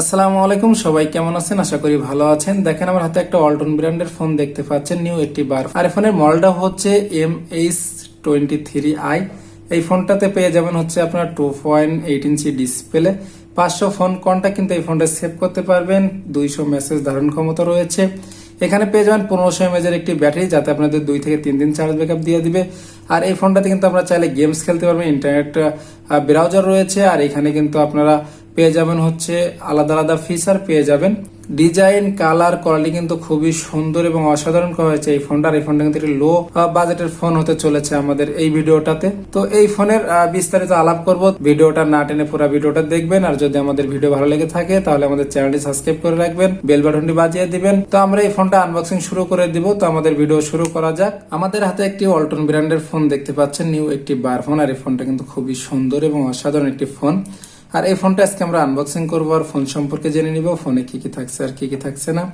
আসসালামু আলাইকুম, সবাই কেমন আছেন? আশা করি ভালো আছেন। দেখেন, আমার হাতে একটা অল্টন ব্র্যান্ডের ফোন দেখতে পাচ্ছেন নিউ এইটটি বার। আর ফোনের মডেলটা হচ্ছে M H twenty three I এই ফোনটাতে পেয়ে যাবেন হচ্ছে আপনার two point eight inch display পাঁচশো ফোন কন্টাক্ট কিন্তু এই ফোনটা সেভ করতে পারবেন। দুইশো মেসেজ ধারণ ক্ষমতা রয়েছে। এখানে পেয়ে যাবেন পনেরোশো এমএজের একটি ব্যাটারি যাতে আপনাদের দুই থেকে তিন দিন চার্জ ব্যাকআপ দিয়ে দিবে। আর এই ফোনটাতে কিন্তু আপনারা চাইলে গেমস খেলতে পারবেন ইন্টারনেট ব্রাউজার রয়েছে। আর এখানে কিন্তু আপনারা পেয়ে যাবেন হচ্ছে আলাদা আলাদা ফিচার পেয়ে যাবেন। ডিজাইন কালার কোয়ালিটি কিন্তু খুবই সুন্দর এবং অসাধারণ করা হয়েছে এই ফোনটার এই ফোনটা কিন্তু একটি লো বাজেটের ফোন হতে চলেছে আমাদের এই ভিডিওটাতে। তো এই ফোনের বিস্তারিত আলাপ করব। ভিডিওটা না টেনে পুরো ভিডিওটা দেখবেন। আর যদি আমাদের ভিডিও ভালো লেগে থাকে, তাহলে আমাদের চ্যানেলটি সাবস্ক্রাইব করে রাখবেন বেল বাটনটি বাজিয়ে দিবেন। তো আমরা এই ফোনটা আনবক্সিং শুরু করে দিব। তো আমাদের ভিডিও শুরু করা যাক। আমাদের হাতে একটি অল্টন ব্র্যান্ডের ফোন দেখতে পাচ্ছেন নিউ একটি বার ফোন আর এই ফোনটা কিন্তু খুবই সুন্দর এবং অসাধারণ একটি ফোন আর এই ফোনটা আজকে আমরা আনবক্সিং করব আর ফোন সম্পর্কে জেনে নিব, ফোনে কি কি থাকছে আর কি কি থাকছে না।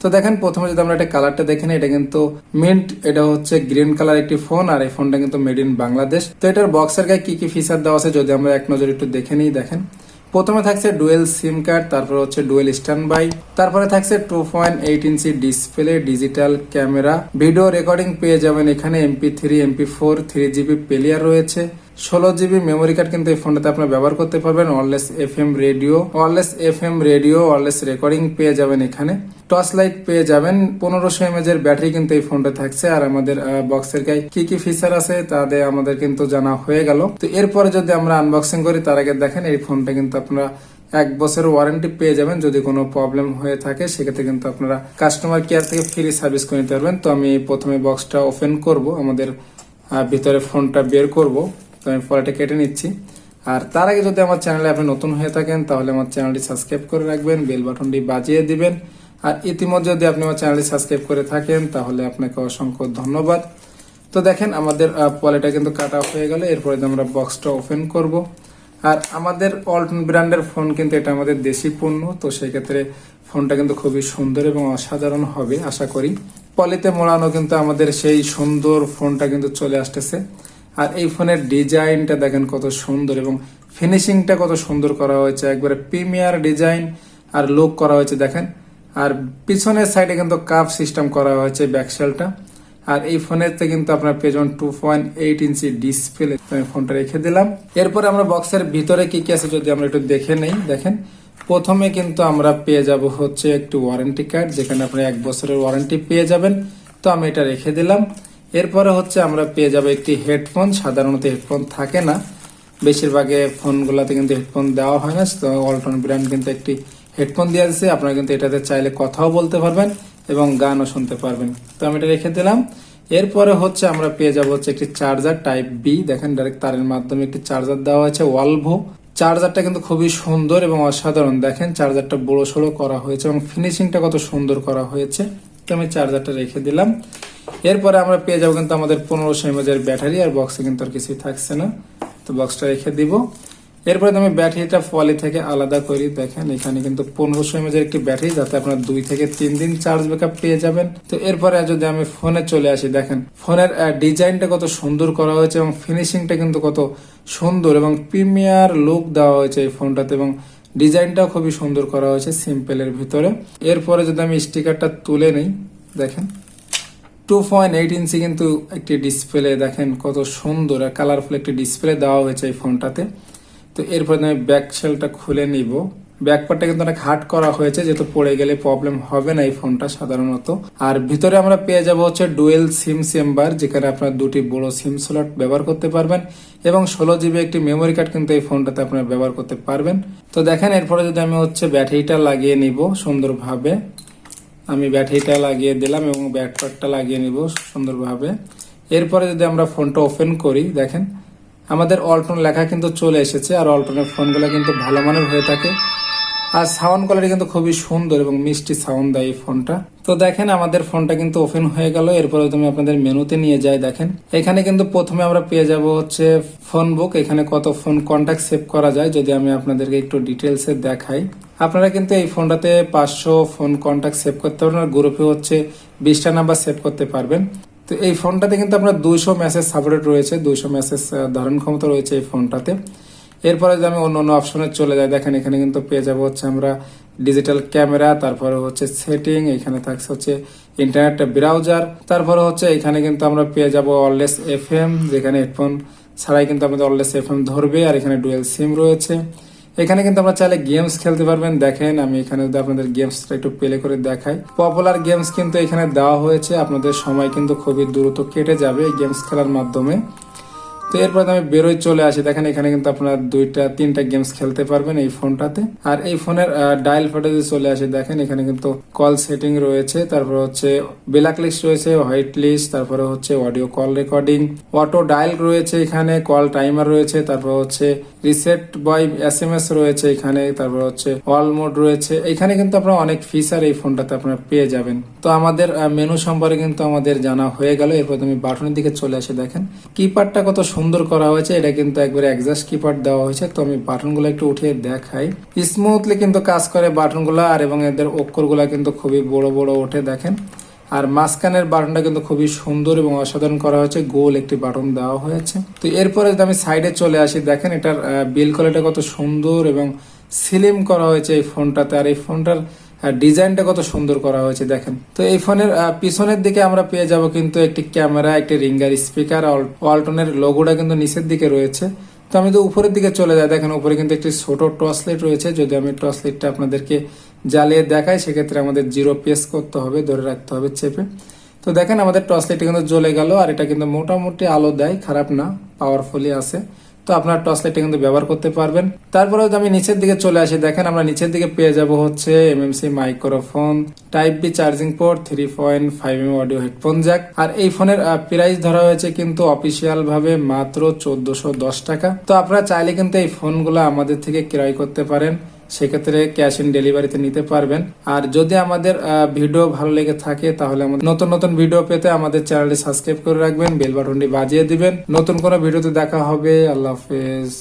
তো দেখেন, প্রথমে যদি আমরা এটা কালারটা দেখেন এটা কিন্তু মিন্ট এটা হচ্ছে গ্রিন কালার একটি ফোন আর এই ফোনটা কিন্তু মেড ইন বাংলাদেশ তো এটার বক্সের গায়ে কি কি ফিচার দেওয়া আছে যদি আমরা এক নজর একটু দেখে নিই, দেখেন। প্রথমে থাকছে ডুয়েল সিম কার্ড তারপর হচ্ছে ডুয়েল স্ট্যান্ড বাই তারপরে থাকছে two point eight inch display digital camera video recording পেয়ে যাবেন এখানে MP three MP four three GB player রয়েছে। ষোলো জিবি মেমোরি কার্ড কিন্তু এই ফোনটাতে আপনি ব্যবহার করতে পারবেন। Wireless F M radio wireless F M radio wireless recording পেয়ে যাবেন এখানে। টর্চ লাইট পেয়ে যাবেন। পনেরোশো এমএজ এর ব্যাটারি কিন্তু এই ফোনটা থাকছে। আর আমাদের বক্সের গায়ে কি কি ফিচার আছে তাদের আমাদের কিন্তু জানা হয়ে গেল। তো এরপরে যদি আমরা আনবক্সিং করি, তার আগে দেখেন এই ফোনটা কিন্তু আপনারা এক বছরের ওয়ারেন্টি পেয়ে যাবেন। যদি কোনো প্রবলেম হয়ে থাকে, সেক্ষেত্রে কিন্তু আপনারা কাস্টমার কেয়ার থেকে ফ্রি সার্ভিস করে নিতে পারবেন। তো আমি প্রথমে বক্সটা ওপেন করব। আমাদের ভিতরে ফোনটা বের করব। তো আমি পরেটা কেটে নিচ্ছি। আর তার আগে যদি আমার চ্যানেলে আপনি নতুন হয়ে থাকেন, তাহলে আমার চ্যানেলটি সাবস্ক্রাইব করে রাখবেন, বেল বাটনটি বাজিয়ে দিবেন। আর ইতিমধ্যে যদি আপনি আমার চ্যানেলটি সাবস্ক্রাইব করে থাকেন, তাহলে আপনাকে অসংখ্য ধন্যবাদ। তো দেখেন, আমাদের পলিটা কিন্তু কাটা হয়ে গেল। এরপরে আমরা বক্সটা ওপেন করব। আর আমাদের অল্টন ব্র্যান্ডের ফোন কিন্তু এটা আমাদের দেশি পণ্য, তো সেই ক্ষেত্রে ফোনটা কিন্তু খুবই সুন্দর এবং অসাধারণ হবে, আশা করি। পলিতে মোড়ানো কিন্তু আমাদের সেই সুন্দর ফোনটা কিন্তু চলে আসতেছে। আর এই ফোনের ডিজাইনটা দেখেন কত সুন্দর এবং ফিনিশিংটা কত সুন্দর করা হয়েছে। একবারে প্রিমিয়ার ডিজাইন আর লুক করা হয়েছে, দেখেন। আর পিছনের সাইডে কিন্তু কাপ সিস্টেম করা হয়েছে ব্যাকসেলটা আর এই ফোনেতে কিন্তু আপনার পেজন two point eight inch display আমি ফোনটা রেখে দিলাম। এরপরে আমরা বক্সের ভিতরে কি কি আছে যদি আমরা একটু দেখে নেই, দেখেন। প্রথমে কিন্তু আমরা পেয়ে যাব হচ্ছে একটি ওয়ারেন্টি কার্ড যেখানে আপনি এক বছরের ওয়ারেন্টি পেয়ে যাবেন। তো আমি এটা রেখে দিলাম। এরপরে হচ্ছে আমরা পেয়ে যাব একটি হেডফোন। সাধারণত হেডফোন থাকে না। বেশিরভাগে ফোনগুলোতে কিন্তু হেডফোন দেওয়া হয় না। তো অল্টন ব্র্যান্ড কিন্তু একটি হেডফোন দিয়ে দিচ্ছে আপনারা কিন্তু এটাতে চাইলে কথাও বলতে পারবেন এবং গানও শুনতে পারবেন। তো আমি এটা রেখে দিলাম। এরপরে হচ্ছে আমরা পেয়ে যাব হচ্ছে একটি চার্জার টাইপ বি দেখেন ডাইরেক্ট তারের মাধ্যমে একটি চার্জার দেওয়া হয়েছে ওয়ালভো চার্জারটা কিন্তু খুবই সুন্দর এবং অসাধারণ। দেখেন চার্জারটা বড় সড়ো করা হয়েছে এবং ফিনিশিংটা কত সুন্দর করা হয়েছে। তো আমি চার্জারটা রেখে দিলাম। এরপরে আমরা পেয়ে যাব কিন্তু আমাদের পনেরোশো এমএজের ব্যাটারি, আর বক্সে কিন্তু আর কিছুই থাকছে না। তো বক্সটা রেখে দিব। এরপরে আমি ব্যাটারিটা পলি থেকে আলাদা করি। দেখেন, এখানে কিন্তু পনেরোশো এমএজের একটি ব্যাটারি, যাতে আপনার দুই থেকে তিন দিন চার্জ ব্যাকআপ পেয়ে যাবেন। তো এরপরে যদি আমি ফোনে চলে আসি, দেখেন ফোনের ডিজাইনটা কত সুন্দর করা হয়েছে এবং ফিনিশিংটা কিন্তু কত সুন্দর এবং প্রিমিয়ার লুক দেওয়া হয়েছে এই ফোনটাতে এবং ডিজাইনটাও খুবই সুন্দর করা হয়েছে সিম্পলের ভিতরে। এরপরে যদি আমি স্টিকারটা তুলে নিই, দেখেন টু পয়েন্ট এইট ইঞ্চি কিন্তু একটি ডিসপ্লে দেখেন কত সুন্দর আর কালারফুল একটি ডিসপ্লে দেওয়া হয়েছে এই ফোনটাতে তো এরপরে আমি ব্যাক সেলটা খুলে নিব। ব্যাক পার্টটা কিন্তু অনেক হার্ড করা হয়েছে, যেহেতু পড়ে গেলে প্রবলেম হবে না এই ফোনটা সাধারণত। আর ভিতরে আমরা পেয়ে যাব হচ্ছে ডুয়েল সিম চেম্বার যেখানে আপনার দুটি বড় সিম স্লট ব্যবহার করতে পারবেন এবং ষোলো জিবি একটি মেমোরি কার্ড কিন্তু এই ফোনটাতে আপনারা ব্যবহার করতে পারবেন। তো দেখেন, এরপরে যদি আমি হচ্ছে ব্যাটারিটা লাগিয়ে নিব সুন্দরভাবে। আমি ব্যাটারিটা লাগিয়ে দিলাম এবং ব্যাকপার্টটা লাগিয়ে নিব সুন্দরভাবে। এরপরে যদি আমরা ফোনটা ওপেন করি, দেখেন, আমাদের অল্টন লেখা কিন্তু চলে এসেছে আর অল্টনের ফোনগুলো কিন্তু ভালো মানের হয়ে থাকে। আর সাউন্ড কোয়ালিটি কিন্তু খুবই সুন্দর এবং মিষ্টি সাউন্ড দেয় এই ফোনটা তো দেখেন, আমাদের ফোনটা কিন্তু ওপেন হয়ে গেল। এরপরে তুমি আপনাদের মেনুতে নিয়ে যাই, দেখেন। এখানে কিন্তু প্রথমে আমরা পেয়ে যাব হচ্ছে ফোন বুক এখানে কত ফোন কন্ট্যাক্ট সেভ করা যায়, যদি আমি আপনাদেরকে একটু ডিটেলসে দেখাই। আপনারা কিন্তু এই ফোনটাতে পাঁচশো ফোন কন্ট্যাক্ট সেভ করতে পারবেন আর গ্রুপে হচ্ছে বিশটা নাম্বার সেভ করতে পারবেন। তো এই ফোনটাতে কিন্তু আপনার দুইশো মেসেজ সাপোর্টেড রয়েছে, দুইশো মেসেজ ধারণ ক্ষমতা রয়েছে এই ফোনটাতে। এরপরে যদি আমি অন্য অন্য অপশনে চলে যাই, দেখেন এখানে কিন্তু পেয়ে যাব হচ্ছে আমরা ডিজিটাল ক্যামেরা তারপরে হচ্ছে সেটিং এখানে থাকছে হচ্ছে ইন্টারনেট ব্রাউজার তারপরে হচ্ছে এখানে কিন্তু আমরা পেয়ে যাব অললেস এফ যেখানে হেডফোন ছাড়াই কিন্তু আমাদের অললেস এফ ধরবে, আর এখানে ডুয়েল সিম রয়েছে। এখানে কিন্তু আমরা চাইলে গেমস খেলতে পারবেন। দেখেন, আমি এখানে যদি আপনাদের গেমসটা একটু প্লে করে দেখাই। পপুলার গেমস কিন্তু এখানে দেওয়া হয়েছে। আপনাদের সময় কিন্তু খুবই দ্রুত কেটে যাবে এই গেমস খেলার মাধ্যমে। তো এরপর আমি বেরোয় চলে আসি। দেখেন এখানে কিন্তু আপনার দুইটা, তিনটা গেমস খেলতে পারবেন এই ফোনটাতে আর এই ফোনের ডায়াল ফোটেজে চলে আসে। দেখেন এখানে কিন্তু কল সেটিং রয়েছে। তারপর হচ্ছে ব্ল্যাক লিস্ট রয়েছে হোয়াইট লিস্ট তারপরে হচ্ছে audio call recording auto dial রয়েছে এখানে কল টাইমার রয়েছে, তারপর হচ্ছে reset by S M S রয়েছে এখানে, তারপর হচ্ছে অল মোড রয়েছে। এখানে কিন্তু আপনার অনেক ফিচার এই ফোনটাতে আপনারা পেয়ে যাবেন। তো আমাদের মেনু সম্পর্কে কিন্তু আমাদের জানা হয়ে গেল। এরপর তুমি বাটনের দিকে চলে আসে দেখেন। কিপ্যাডটা কত সুন্দর করা হয়েছে, এটা কিন্তু একবারে একজাস্ট কিপ্যাড দেওয়া হয়েছে। তো আমি বাটনগুলো একটু উঠিয়ে দেখাই। স্মুথলি কিন্তু কাজ করে বাটনগুলো, আর এবং এদের অক্ষরগুলো কিন্তু খুবই বড় বড় ওঠে দেখেন। আর মাঝখানের বাটনটা কিন্তু খুবই সুন্দর এবং অসাধারণ করা হয়েছে, গোল একটি বাটন দেওয়া হয়েছে। তো এরপরে যদি আমি সাইডে চলে আসি দেখেন, এটার বিল কোয়ালিটি কত সুন্দর এবং সিলিম করা হয়েছে এই ফোনটাতে আর এই ফোনটার ডিজাইনটা কত সুন্দর করা হয়েছে, দেখেন। তো এই ফোনের পিছনের দিকে আমরা পেয়ে যাব কিন্তু একটি ক্যামেরা, একটি রিঙ্গার স্পিকার ওয়ালটনের লোগোটা কিন্তু নিচের দিকে রয়েছে। তো আমি তো উপরের দিকে চলে যাই, দেখেন উপরে কিন্তু একটি ছোট টর্চ লাইট রয়েছে। যদি আমি টর্চ লাইটটা আপনাদেরকে জ্বালিয়ে দেখাই, সেক্ষেত্রে আমাদের জিরো পেস করতে হবে, ধরে রাখতে হবে চেপে। তো দেখেন আমাদের টর্চ কিন্তু জ্বলে গেল, আর এটা কিন্তু মোটামুটি আলো দেয়, খারাপ না পাওয়ারফুলি আছে। তো আপনার টর্চ লাইটটা কিন্তু ব্যবহার করতে পারবেন। তারপরে আমি নিচের দিকে চলে আসি, দেখেন আমরা নিচের দিকে পেয়ে যাব হচ্ছে MMC microphone type B charging port three point five M audio headphone jack আর এই ফোনের প্রাইস ধরা হয়েছে কিন্তু অফিসিয়াল ভাবে মাত্র চোদ্দশো দশ টাকা। তো আপনারা চাইলে কিন্তু এই ফোনগুলো আমাদের থেকে ক্রয় করতে পারেন। সেক্ষেত্রে ক্যাশ ইন ডেলিভারিতে নিতে পারবেন। আর যদি আমাদের ভিডিও ভালো লেগে থাকে, তাহলে আমাদের নতুন নতুন ভিডিও পেতে আমাদের চ্যানেলটি সাবস্ক্রাইব করে রাখবেন বেল বাটনটি বাজিয়ে দিবেন। নতুন কোনো ভিডিওতে দেখা হবে, আল্লাহ হাফেজ।